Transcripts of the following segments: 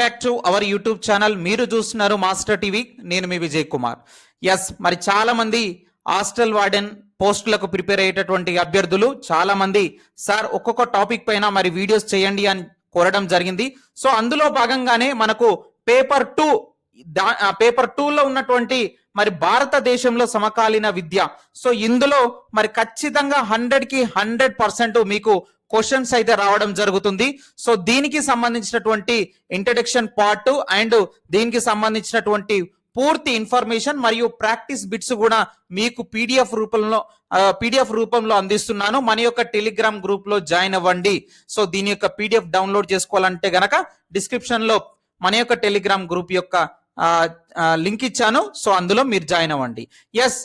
Back to our YouTube channel మీరు చూస్తున్నారు master TV నేను మీ విజయ్ కుమార్. ఎస్ మరి చాలా మంది హాస్టల్ వార్డెన్ పోస్టులకు ప్రిపేర్ అయ్యేటటువంటి అభ్యర్థులు చాలా మంది సార్ ఒక్కొక్క టాపిక్ పైన మరి వీడియోస్ చేయండి అని కోరడం జరిగింది. సో అందులో భాగంగానే మనకు పేపర్ టూ పేపర్ టూ లో ఉన్నటువంటి మరి భారతదేశంలో సమకాలీన విద్య. సో ఇందులో మరి ఖచ్చితంగా హండ్రెడ్కి హండ్రెడ్ పర్సెంట్ మీకు క్వశ్చన్స్ అయితే రావడం జరుగుతుంది. సో దీనికి సంబంధించినటువంటి ఇంట్రడక్షన్ పార్ట్ అండ్ దీనికి సంబంధించినటువంటి పూర్తి ఇన్ఫర్మేషన్ మరియు ప్రాక్టీస్ బిట్స్ కూడా మీకు పీడిఎఫ్ రూపంలో పీడిఎఫ్ రూపంలో అందిస్తున్నాను. మన యొక్క టెలిగ్రామ్ గ్రూప్లో జాయిన్ అవ్వండి. సో దీని యొక్క పీడిఎఫ్ డౌన్లోడ్ చేసుకోవాలంటే గనక డిస్క్రిప్షన్లో మన యొక్క టెలిగ్రామ్ గ్రూప్ యొక్క లింక్ ఇచ్చాను. సో అందులో మీరు జాయిన్ అవ్వండి. ఎస్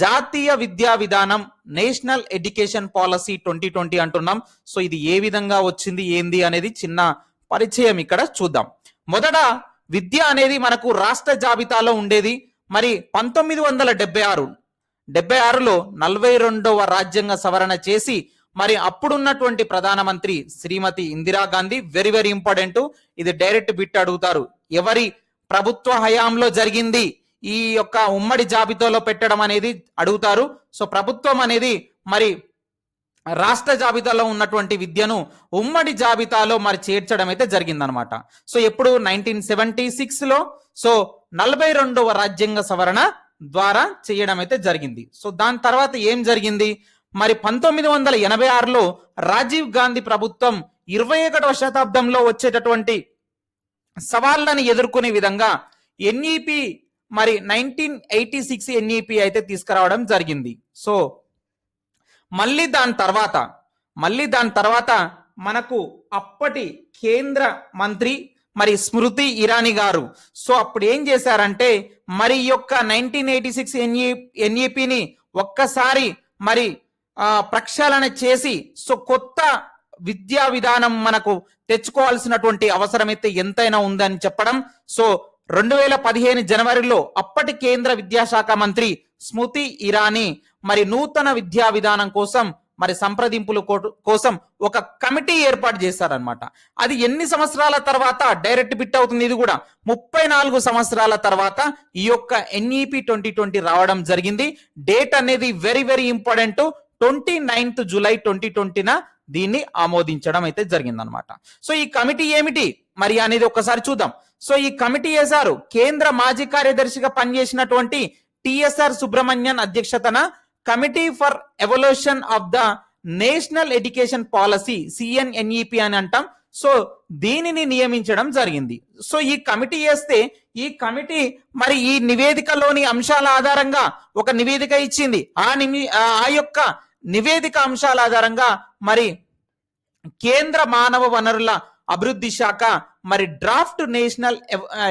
జాతీయ విద్యా విధానం National Education Policy twenty twenty అంటున్నాం. సో ఇది ఏ విధంగా వచ్చింది ఏంది అనేది చిన్న పరిచయం ఇక్కడ చూద్దాం. మొదట విద్య అనేది మనకు రాష్ట్ర జాబితాలో ఉండేది. మరి పంతొమ్మిది వందల డెబ్బై ఆరు డెబ్బై ఆరులో నలభై రెండవ రాజ్యాంగ సవరణ చేసి మరి అప్పుడున్నటువంటి ప్రధానమంత్రి Srimati Indira Gandhi very very important. ఇది డైరెక్ట్ బిట్ అడుగుతారు. ఎవరి ప్రభుత్వ హయాంలో జరిగింది? ఈ యొక్క ఉమ్మడి జాబితాలో పెట్టడం అనేది అడుగుతారు. సో ప్రభుత్వం అనేది మరి రాష్ట్ర జాబితాలో ఉన్నటువంటి విద్యను ఉమ్మడి జాబితాలో మరి చేర్చడం అయితే జరిగిందనమాట. సో ఎప్పుడు నైన్టీన్ సెవెంటీ సిక్స్లో సో నలభై రెండవ రాజ్యాంగ సవరణ ద్వారా చేయడం అయితే జరిగింది. సో దాని తర్వాత ఏం జరిగింది? మరి పంతొమ్మిది వందల ఎనభై ఆరులో రాజీవ్ గాంధీ ప్రభుత్వం ఇరవై ఒకటవ శతాబ్దంలో వచ్చేటటువంటి సవాళ్ళని ఎదుర్కొనే విధంగా ఎన్ఈపి మరి నైన్టీన్ ఎయిటీ సిక్స్ ఎన్ఈపి అయితే తీసుకురావడం జరిగింది. సో మళ్ళీ దాని తర్వాత మళ్ళీ దాని తర్వాత మనకు అప్పటి కేంద్ర మంత్రి మరి స్మృతి ఇరానీ గారు. సో అప్పుడు ఏం చేశారంటే మరి యొక్క నైన్టీన్ ఎయిటీ సిక్స్ ఎన్ఈ ఎన్ఈపిని ఒక్కసారి మరి ప్రక్షాళన చేసి సో కొత్త విద్యా విధానం మనకు తెచ్చుకోవాల్సినటువంటి అవసరం అయితే ఎంతైనా ఉందని చెప్పడం. సో రెండు వేల పదిహేను జనవరిలో అప్పటి కేంద్ర విద్యాశాఖ మంత్రి స్మృతి ఇరానీ మరి నూతన విద్యా విధానం కోసం మరి సంప్రదింపుల కో- కోసం ఒక కమిటీ ఏర్పాటు చేశారనమాట అది ఎన్ని సంవత్సరాల తర్వాత డైరెక్ట్ బిట్ అవుతుంది ఇది కూడా ముప్పై నాలుగు సంవత్సరాల తర్వాత ఈ యొక్క ఎన్ఈపి ట్వంటీ ట్వంటీ రావడం జరిగింది. డేట్ అనేది very very important. Twenty ninth July twenty ట్వంటీన దీన్ని ఆమోదించడం అయితే జరిగిందనమాట సో ఈ కమిటీ ఏమిటి? మరి అనేది ఒకసారి చూద్దాం. సో ఈ కమిటీ వేశారు కేంద్ర మాజీ కార్యదర్శిగా పనిచేసినటువంటి టిఎస్ఆర్ సుబ్రహ్మణ్యన్ అధ్యక్షతన committee for evolution of the National Education Policy CNNEP అని అంటాం. సో దీనిని నియమించడం జరిగింది. సో ఈ కమిటీ వేస్తే ఈ కమిటీ మరి ఈ నివేదికలోని అంశాల ఆధారంగా ఒక నివేదిక ఇచ్చింది. ఆ నిమి ఆ ఆ యొక్క నివేదిక అంశాల ఆధారంగా మరి కేంద్ర మానవ వనరుల అభివృద్ధి శాఖ మరి డ్రాఫ్ట్ నేషనల్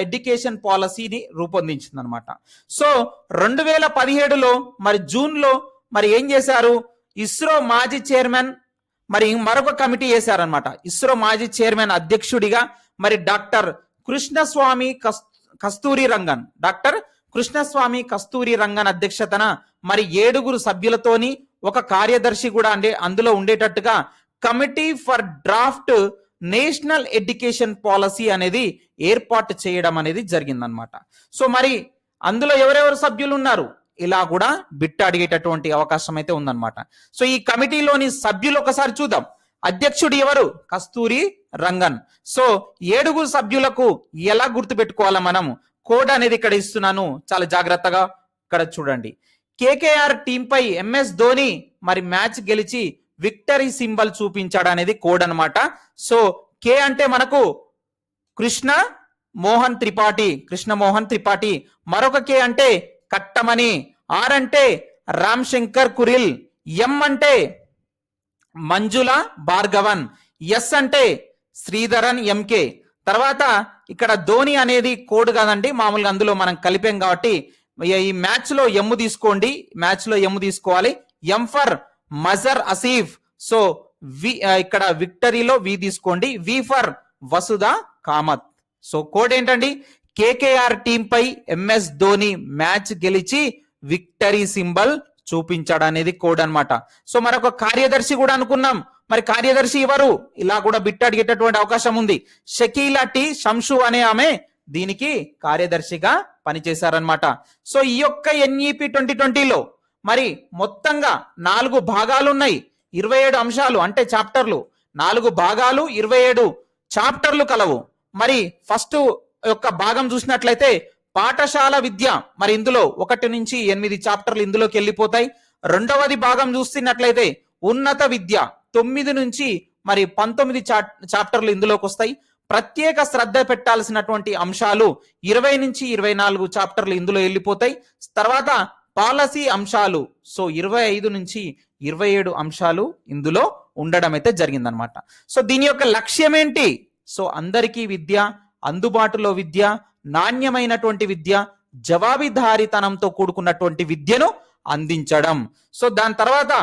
ఎడ్యుకేషన్ పాలసీని రూపొందించింది అనమాట సో రెండు వేల పదిహేడులో మరి జూన్లో మరి ఏం చేశారు? ఇస్రో మాజీ చైర్మన్ మరి మరొక కమిటీ వేశారనమాట. ఇస్రో మాజీ చైర్మన్ అధ్యక్షుడిగా మరి డాక్టర్ కృష్ణస్వామి కస్ కస్తూరి రంగన్. డాక్టర్ కృష్ణస్వామి కస్తూరి రంగన్ అధ్యక్షతన మరి ఏడుగురు సభ్యులతోని ఒక కార్యదర్శి కూడా అంటే అందులో ఉండేటట్టుగా committee for draft National Education Policy అనేది ఏర్పాటు చేయడం అనేది జరిగిందనమాట సో మరి అందులో ఎవరెవరు సభ్యులు ఉన్నారు ఇలా కూడా బిట్ అడిగేటటువంటి అవకాశం అయితే ఉందన్నమాట. సో ఈ కమిటీలోని సభ్యులు ఒకసారి చూద్దాం. అధ్యక్షుడు ఎవరు? కస్తూరి రంగన్. సో ఏడుగురు సభ్యులకు ఎలా గుర్తుపెట్టుకోవాలా మనం కోడ్ అనేది ఇక్కడ ఇస్తున్నాను. చాలా జాగ్రత్తగా ఇక్కడ చూడండి. కేకేఆర్ టీంపై ఎంఎస్ ధోని మరి మ్యాచ్ గెలిచి విక్టరీ సింబల్ చూపించాడు అనేది కోడ్ అనమాట సో కే అంటే మనకు కృష్ణ మోహన్ త్రిపాఠి కృష్ణ మోహన్ త్రిపాఠి. మరొక కే అంటే కట్టమని ఆర్ అంటే రామ్ శంకర్ కురిల్. ఎం అంటే మంజుల భార్గవన్. ఎస్ అంటే శ్రీధరన్ ఎంకే తర్వాత ఇక్కడ ధోని అనేది కోడ్ కాదండి మామూలుగా అందులో మనం కలిపాం కాబట్టి ఈ- మ్యాచ్లో ఎమ్ము తీసుకోండి మ్యాచ్లో ఎమ్ము తీసుకోవాలి? M for Mazhar Asif. So V ఇక్కడ విక్టరీలో వి తీసుకోండి. V for Vasudha Kamath. So code ఏంటండి? కేకేఆర్ టీం పై ఎంఎస్ ధోని మ్యాచ్ గెలిచి విక్టరీ సింబల్ చూపించాడు అనేది కోడ్ అన్నమాట. సో మరొక కార్యదర్శి కూడా అనుకున్నాం. మరి కార్యదర్శి ఎవరు? ఇలా కూడా బిట్ అడిగేటటువంటి అవకాశం ఉంది. షకీలా టి శంషు అనే ఆమె దీనికి కార్యదర్శిగా పనిచేశారనమాట సో ఈ యొక్క ఎన్ఈపి ట్వంటీ ట్వంటీలో మరి మొత్తంగా నాలుగు భాగాలు ఉన్నాయి ఇరవై ఏడు అంశాలు అంటే చాప్టర్లు. నాలుగు భాగాలు ఇరవై ఏడు చాప్టర్లు కలవు. మరి ఫస్ట్ యొక్క భాగం చూసినట్లయితే పాఠశాల విద్య మరి ఇందులో ఒకటి నుంచి ఎనిమిది చాప్టర్లు ఇందులోకి వెళ్ళిపోతాయి. రెండవది భాగం చూస్తున్నట్లయితే ఉన్నత విద్య తొమ్మిది నుంచి మరి పంతొమ్మిది చా- చాప్టర్లు ఇందులోకి వస్తాయి. ప్రత్యేక శ్రద్ధ పెట్టాల్సినటువంటి అంశాలు ఇరవై నుంచి ఇరవై నాలుగు చాప్టర్లు ఇందులో వెళ్ళిపోతాయి. తర్వాత పాలసీ అంశాలు. సో ఇరవై ఐదు నుంచి ఇరవై ఏడు అంశాలు ఇందులో ఉండడం అయితే జరిగిందనమాట సో దీని యొక్క లక్ష్యం ఏంటి సో అందరికీ విద్య అందుబాటులో విద్య నాణ్యమైనటువంటి విద్య జవాబిదారితనంతో కూడుకున్నటువంటి విద్యను అందించడం. సో దాని తర్వాత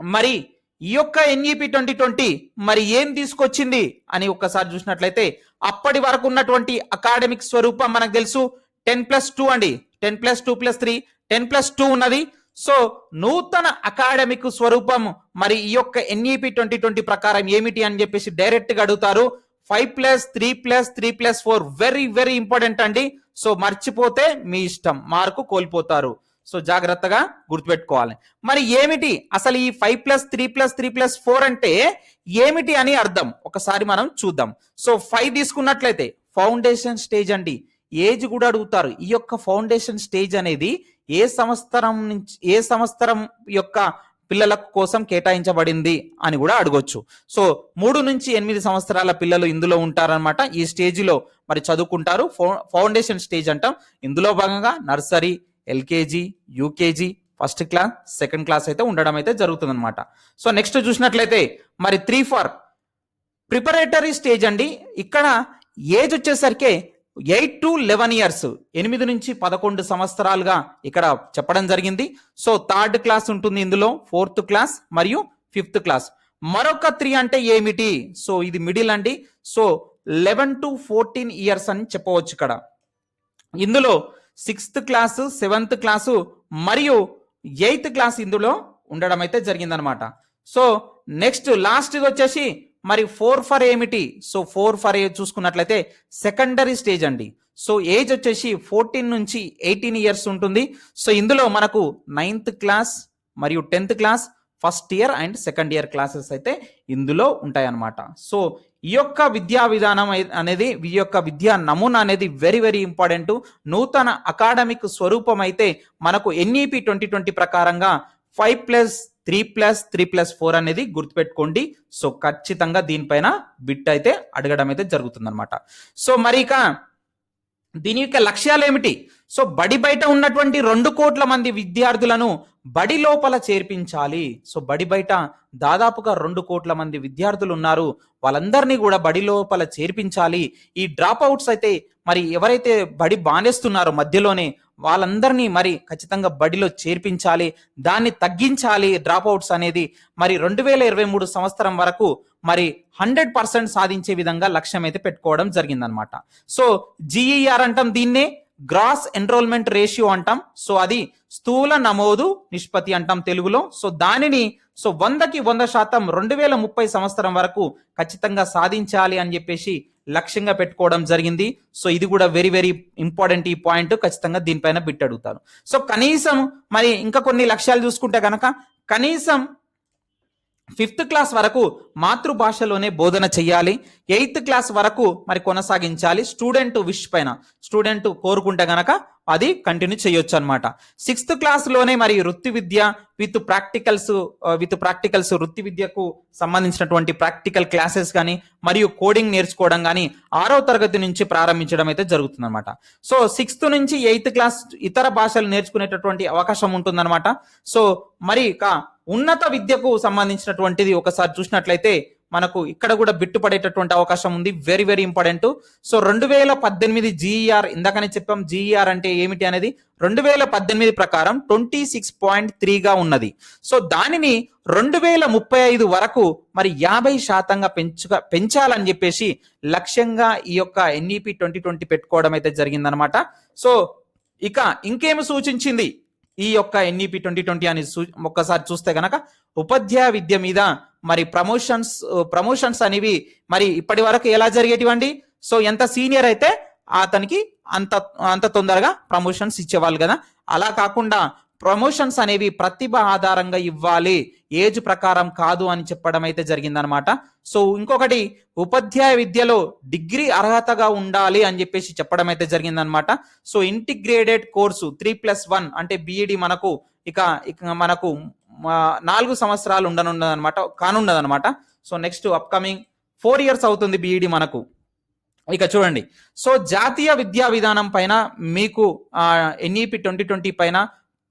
మరి ఈ యొక్క ఎన్ఈపి ట్వంటీ ట్వంటీ మరి ఏం తీసుకొచ్చింది అని ఒక్కసారి చూసినట్లయితే అప్పటి వరకు ఉన్నటువంటి అకాడమిక్ స్వరూపం మనకు తెలుసు. టెన్ ప్లస్ టూ అండి. Ten plus two plus three ten plus two ఉన్నది. సో నూతన అకాడమిక్ స్వరూపం మరి ఈ యొక్క ఎన్ఈపి ట్వంటీ ట్వంటీ ప్రకారం ఏమిటి అని చెప్పేసి డైరెక్ట్గా అడుగుతారు. Five plus three plus three plus four very very important అండి. సో మర్చిపోతే మీ ఇష్టం. మార్కు కోల్పోతారు. సో జాగ్రత్తగా గుర్తుపెట్టుకోవాలి. మరి ఏమిటి? అసలు ఈ five plus three plus three plus four అంటే ఏమిటి అని అర్థం. ఒకసారి మనం చూద్దాం. సో ఫైవ్ తీసుకున్నట్లయితే ఫౌండేషన్ స్టేజ్ అండి. ఏజ్ కూడా అడుగుతారు. ఈ యొక్క ఫౌండేషన్ స్టేజ్ అనేది ఏ సంవత్సరం నుంచి ఏ సంవత్సరం యొక్క పిల్లల కోసం కేటాయించబడింది అని కూడా అడగొచ్చు. సో మూడు నుంచి ఎనిమిది సంవత్సరాల పిల్లలు ఇందులో ఉంటారనమాట ఈ స్టేజిలో మరి చదువుకుంటారు. ఫౌండేషన్ స్టేజ్ అంటాం. ఇందులో భాగంగా nursery LKG UKG first class second class అయితే ఉండడం అయితే జరుగుతుంది అనమాట సో నెక్స్ట్ చూసినట్లయితే మరి త్రీ ఫర్ ప్రిపరేటరీ స్టేజ్ అండి. ఇక్కడ ఏజ్ వచ్చేసరికి ఎయిట్ టు లెవెన్ ఇయర్స్ ఎనిమిది నుంచి పదకొండు సంవత్సరాలుగా ఇక్కడ చెప్పడం జరిగింది. సో థర్డ్ క్లాస్ ఉంటుంది ఇందులో ఫోర్త్ క్లాస్ మరియు ఫిఫ్త్ క్లాస్. మరొక త్రీ అంటే ఏమిటి? సో ఇది మిడిల్ అండి. So eleven to fourteen years అని చెప్పవచ్చు ఇక్కడ. ఇందులో సిక్స్త్ క్లాసు సెవెంత్ క్లాసు మరియు ఎయిత్ క్లాస్ ఇందులో ఉండడం అయితే జరిగిందనమాట. సో నెక్స్ట్ లాస్ట్ వచ్చేసి మరి ఫోర్ ఫర్ ఏమిటి? సో ఫోర్ ఫర్ చూసుకున్నట్లయితే సెకండరీ స్టేజ్ అండి. సో ఏజ్ వచ్చేసి ఫోర్టీన్ నుంచి ఎయిటీన్ ఇయర్స్ ఉంటుంది. సో ఇందులో మనకు నైన్త్ క్లాస్ మరియు tenth class first year and second year classes అయితే ఇందులో ఉంటాయన్నమాట. సో ఈ యొక్క విద్యా విధానం అనేది ఈ యొక్క విద్యా నమూనా అనేది వెరీ వెరీ ఇంపార్టెంట్ నూతన అకాడమిక్ స్వరూపం అయితే మనకు ఎన్ఈపి ట్వంటీ ట్వంటీ ప్రకారంగా five plus three plus three plus four అనేది గుర్తుపెట్టుకోండి. సో ఖచ్చితంగా దీనిపైన బిట్ అయితే అడగడం అయితే జరుగుతుంది సో మరి ఇక దీని యొక్క లక్ష్యాలు ఏమిటి? సో బడి బయట ఉన్నటువంటి రెండు కోట్ల మంది విద్యార్థులను బడి లోపల చేర్పించాలి. సో బడి బయట దాదాపుగా రెండు కోట్ల మంది విద్యార్థులు ఉన్నారు. వాళ్ళందరినీ కూడా బడి లోపల చేర్పించాలి. ఈ డ్రాప్ అవుట్స్ అయితే మరి ఎవరైతే బడి బానేస్తున్నారో మధ్యలోనే వాళ్ళందరినీ మరి ఖచ్చితంగా బడిలో చేర్పించాలి దాన్ని తగ్గించాలి డ్రాప్ అవుట్స్ అనేది. మరి రెండు వేల ఇరవై మూడు సంవత్సరం వరకు మరి హండ్రెడ్ పర్సెంట్ సాధించే విధంగా లక్ష్యం అయితే పెట్టుకోవడం జరిగిందనమాట సో జిఈఆర్ అంటాం దీన్నే గ్రాస్ ఎన్రోల్మెంట్ రేషియో అంటాం. సో అది స్థూల నమోదు నిష్పత్తి అంటాం తెలుగులో. సో దానిని సో వందకి వంద శాతం రెండు వేల ముప్పై సంవత్సరం వరకు ఖచ్చితంగా సాధించాలి అని చెప్పేసి లక్ష్యంగా పెట్టుకోవడం జరిగింది. సో ఇది కూడా వెరీ వెరీ ఇంపార్టెంట్ ఈ పాయింట్ ఖచ్చితంగా దీనిపైన బిట్ అడుగుతారు. సో కనీసం మరి ఇంకా కొన్ని లక్ష్యాలు చూసుకుంటే కనుక కనీసం ఫిఫ్త్ క్లాస్ వరకు మాతృభాషలోనే బోధన చేయాలి ఎయిత్ క్లాస్ వరకు మరి కొనసాగించాలి. స్టూడెంట్ విష్ పైన స్టూడెంట్ కోరుకుంటే గనక అది కంటిన్యూ చేయొచ్చు అనమాట సిక్స్త్ క్లాస్లోనే మరి వృత్తి విద్య విత్ ప్రాక్టికల్స్ విత్ ప్రాక్టికల్స్ వృత్తి విద్యకు సంబంధించినటువంటి ప్రాక్టికల్ క్లాసెస్ కానీ మరియు కోడింగ్ నేర్చుకోవడం కానీ ఆరో తరగతి నుంచి ప్రారంభించడం అయితే జరుగుతుందన్నమాట. సో సిక్స్త్ నుంచి ఎయిత్ క్లాస్ ఇతర భాషలు నేర్చుకునేటటువంటి అవకాశం ఉంటుందన్నమాట. సో మరి ఇక ఉన్నత విద్యకు సంబంధించినటువంటిది ఒకసారి చూసినట్లయితే మనకు ఇక్కడ కూడా బిట్టు పడేటటువంటి అవకాశం ఉంది. వెరీ వెరీ ఇంపార్టెంట్ సో రెండు వేల పద్దెనిమిది జీఈఆర్ ఇందాకనే చెప్పాం జీఈఆర్ అంటే ఏమిటి అనేది? రెండు వేల పద్దెనిమిది ప్రకారం ట్వంటీ సిక్స్ పాయింట్ త్రీగా ఉన్నది. సో దానిని రెండు వేల ముప్పై ఐదు వరకు మరి యాభై శాతంగా పెంచుగా పెంచాలని చెప్పేసి లక్ష్యంగా ఈ యొక్క ఎన్ఈపి ట్వంటీ ట్వంటీ పెట్టుకోవడం అయితే జరిగిందనమాట. సో ఇక ఇంకేమి సూచించింది? ఈ యొక్క ఎన్ఈపి ట్వంటీ ట్వంటీ అని చూ- ఒక్కసారి చూస్తే గనక ఉపాధ్యాయ విద్య మీద మరి ప్రమోషన్స్ ప్రమోషన్స్ అనేవి మరి ఇప్పటి వరకు ఎలా జరిగేటివండి? సో ఎంత సీనియర్ అయితే అతనికి అంత అంత తొందరగా ప్రమోషన్స్ ఇచ్చేవాళ్ళు కదా. అలా కాకుండా ప్రమోషన్స్ అనేవి ప్రతిభ ఆధారంగా ఇవ్వాలి. ఏజ్ ప్రకారం కాదు అని చెప్పడం అయితే జరిగిందనమాట సో ఇంకొకటి ఉపాధ్యాయ విద్యలో డిగ్రీ అర్హతగా ఉండాలి అని చెప్పేసి చెప్పడం అయితే జరిగిందనమాట so integrated course three plus one అంటే బీఈడి మనకు ఇక ఇక మనకు నాలుగు సంవత్సరాలు ఉండనున్నదనమాట కానున్నదనమాట so next upcoming four years అవుతుంది బీఈడి మనకు. ఇక చూడండి. సో జాతీయ విద్యా విధానం పైన మీకు ఎన్ఈపి ట్వంటీ ట్వంటీ పైన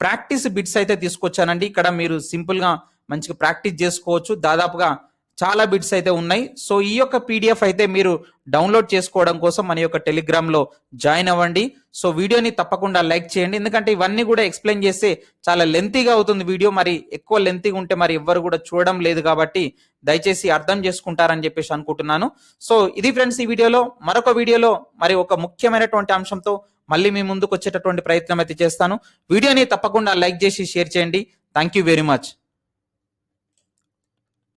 ప్రాక్టీస్ బిట్స్ అయితే తీసుకొచ్చానండి. ఇక్కడ మీరు సింపుల్గా మంచిగా ప్రాక్టీస్ చేసుకోవచ్చు. దాదాపుగా చాలా బిట్స్ అయితే ఉన్నాయి. సో ఈ యొక్క పీడిఎఫ్ అయితే మీరు డౌన్లోడ్ చేసుకోవడం కోసం మన యొక్క టెలిగ్రామ్లో జాయిన్ అవ్వండి. సో వీడియోని తప్పకుండా లైక్ చేయండి. ఎందుకంటే ఇవన్నీ కూడా ఎక్స్ప్లెయిన్ చేస్తే చాలా లెంతీగా అవుతుంది వీడియో. మరి ఎక్కువ లెంతీగా ఉంటే మరి ఎవ్వరు కూడా చూడడం లేదు కాబట్టి దయచేసి అర్థం చేసుకుంటారని చెప్పేసి అనుకుంటున్నాను. సో ఇది ఫ్రెండ్స్ ఈ వీడియోలో. మరొక వీడియోలో మరి ఒక ముఖ్యమైనటువంటి అంశంతో మళ్ళీ మీ ముందుకు వచ్చేటటువంటి ప్రయత్నం అయితే చేస్తాను. వీడియోని తప్పకుండా లైక్ చేసి షేర్ చేయండి. Thank you very much